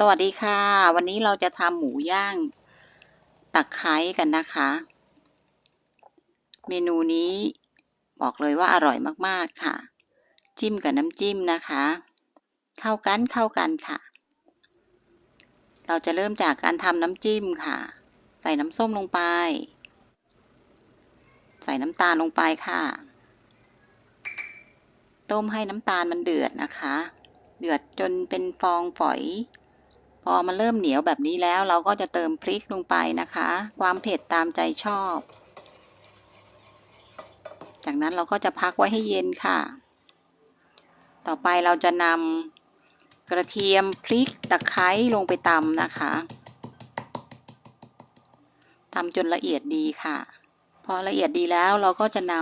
สวัสดีค่ะ วันนี้เราจะทำหมูย่างตะไคร้กันนะคะ เมนูนี้บอกเลยว่าอร่อยมากๆค่ะ จิ้มกับน้ำจิ้มนะคะ เข้ากันเข้ากันค่ะ เราจะเริ่มจากการทำน้ำจิ้มค่ะ ใส่น้ำส้มลงไป ใส่น้ำตาลลงไปค่ะ ต้มให้น้ำตาลมันเดือดนะคะ เดือดจนเป็นฟองฝอย พอมันเริ่มเหนียวแบบนี้แล้วเราก็จะเติมพริกลงไปนะคะ ความเผ็ดตามใจชอบ จากนั้นเราก็จะพักไว้ให้เย็นค่ะ ต่อไปเราจะนำกระเทียมพริกตะไคร้ลงไปตำนะคะตำจนละเอียดดีค่ะ พอละเอียดดีแล้วเราก็จะน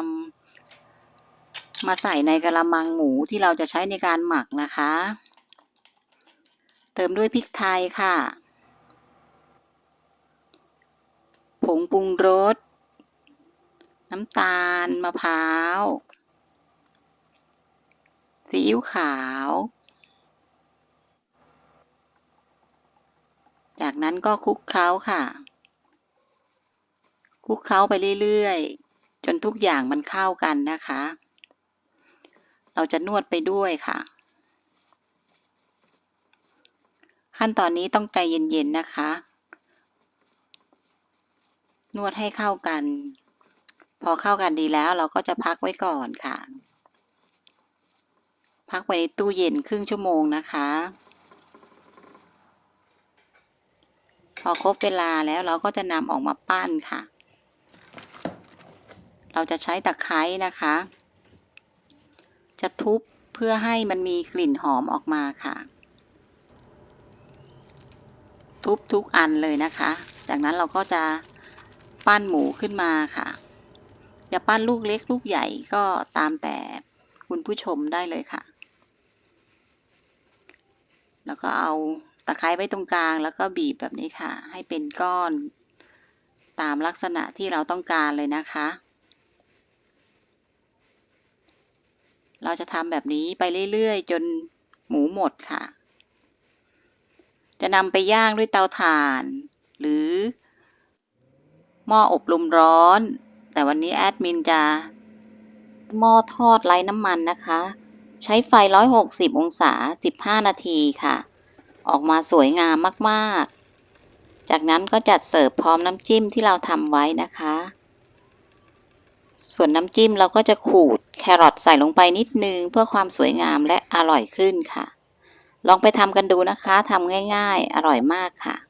ำมาใส่ในกระมังหมูที่เราจะใช้ในการหมักนะคะ เติมด้วยพริกไทยค่ะ ผงปรุงรส น้ำตาล มะพร้าว ซีอิ๊วขาว จากนั้นก็คลุกเคล้าค่ะ คลุกเคล้าไปเรื่อยๆ จนทุกอย่างมันเข้ากันนะคะ เราจะนวดไปด้วยค่ะ ขั้นตอนนี้ต้องใจเย็นๆนะคะ นวดให้เข้ากัน พอเข้ากันดีแล้วเราก็จะพักไว้ก่อนค่ะ พักไว้ในตู้เย็นครึ่งชั่วโมงนะคะ พอครบเวลาแล้วเราก็จะนำออกมาปั้นค่ะ เราจะใช้ตะไคร้นะคะ จะทุบเพื่อให้มันมีกลิ่นหอมออกมาค่ะ ทุบทุกอันเลยนะคะ จากนั้นเราก็จะปั้นหมูขึ้นมาค่ะ จะปั้นลูกเล็กลูกใหญ่ก็ตามแต่คุณผู้ชมได้เลยค่ะ แล้วก็เอาตะไคร้ไว้ตรงกลางแล้วก็บีบแบบนี้ค่ะ ให้เป็นก้อนตามลักษณะที่เราต้องการเลยนะคะ เราจะทำแบบนี้ไปเรื่อยๆ จนหมูหมดค่ะ จะนำไปย่างด้วยเตาถ่าน หรือ หม้ออบลมร้อน แต่วันนี้แอดมินจะ หม้อทอดไร้น้ำมันนะคะ ใช้ไฟ 160 องศา 15 นาทีค่ะ ออกมาสวยงามมากๆ จากนั้นก็จัดเสิร์ฟพร้อมน้ำจิ้มที่เราทำไว้นะคะ ส่วนน้ำจิ้มเราก็จะขูดแครอทใส่ลงไปนิดนึง เพื่อความสวยงามและอร่อยขึ้นค่ะ ลองไปทำกันดูนะคะทำง่าย ๆ อร่อยมากค่ะ